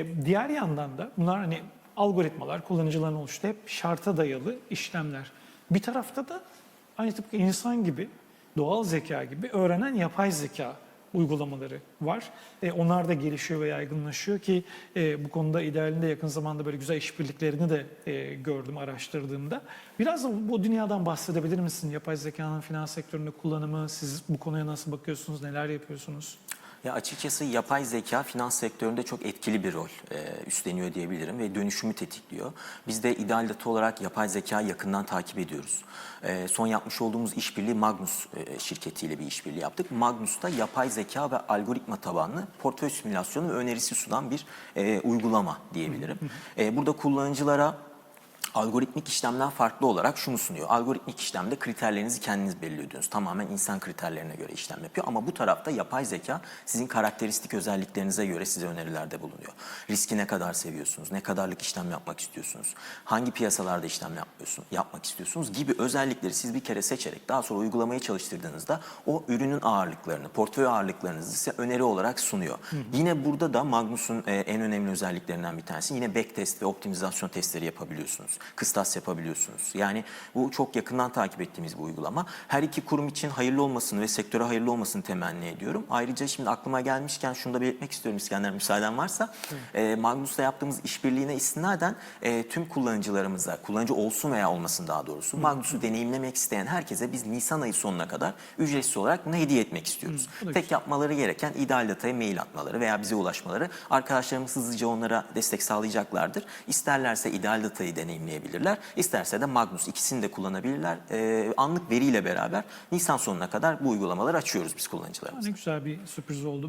Ee, diğer yandan da bunlar hani algoritmalar, kullanıcıların oluştu hep şarta dayalı işlemler. Bir tarafta da aynı tıpkı insan gibi, doğal zeka gibi öğrenen yapay zeka uygulamaları var. E, onlar da gelişiyor ve yaygınlaşıyor ki e, bu konuda idealinde yakın zamanda böyle güzel işbirliklerini de e, gördüm araştırdığımda. Biraz da bu dünyadan bahsedebilir misin? Yapay zekanın finans sektöründe kullanımı, siz bu konuya nasıl bakıyorsunuz, neler yapıyorsunuz? Ya açıkçası yapay zeka finans sektöründe çok etkili bir rol e, üstleniyor diyebilirim ve dönüşümü tetikliyor. Biz de ideal data olarak yapay zeka yakından takip ediyoruz. E, son yapmış olduğumuz işbirliği Magnus e, şirketiyle bir işbirliği yaptık. Magnus'ta yapay zeka ve algoritma tabanlı portföy simülasyonu ve önerisi sunan bir e, uygulama diyebilirim. E, burada kullanıcılara Algoritmik işlemden farklı olarak şunu sunuyor. Algoritmik işlemde kriterlerinizi kendiniz belirliyorsunuz. Tamamen insan kriterlerine göre işlem yapıyor. Ama bu tarafta yapay zeka sizin karakteristik özelliklerinize göre size önerilerde bulunuyor. Riski ne kadar seviyorsunuz? Ne kadarlık işlem yapmak istiyorsunuz? Hangi piyasalarda işlem yapıyorsun, yapmak istiyorsunuz? Gibi özellikleri siz bir kere seçerek daha sonra uygulamaya çalıştırdığınızda o ürünün ağırlıklarını, portföy ağırlıklarınızı size öneri olarak sunuyor. Yine burada da Magnus'un e, en önemli özelliklerinden bir tanesi yine backtest ve optimizasyon testleri yapabiliyorsunuz. Kıstas yapabiliyorsunuz. Yani bu çok yakından takip ettiğimiz bir uygulama. Her iki kurum için hayırlı olmasını ve sektöre hayırlı olmasını temenni ediyorum. Ayrıca şimdi aklıma gelmişken şunu da belirtmek istiyorum İskender müsaaden varsa. E, Magnus'la yaptığımız işbirliğine istinaden e, tüm kullanıcılarımıza, kullanıcı olsun veya olmasın daha doğrusu, Magnus'u deneyimlemek isteyen herkese biz Nisan ayı sonuna kadar ücretsiz olarak bunu hediye etmek istiyoruz. da Tek yapmaları gereken ideal dataya mail atmaları veya bize ulaşmaları. Arkadaşlarımız hızlıca onlara destek sağlayacaklardır. İsterlerse ideal datayı deneyimleyebilirler. İsterse de Magnus ikisini de kullanabilirler. Ee, anlık veriyle beraber Nisan sonuna kadar bu uygulamaları açıyoruz biz kullanıcılarımıza. Ne güzel bir sürpriz oldu.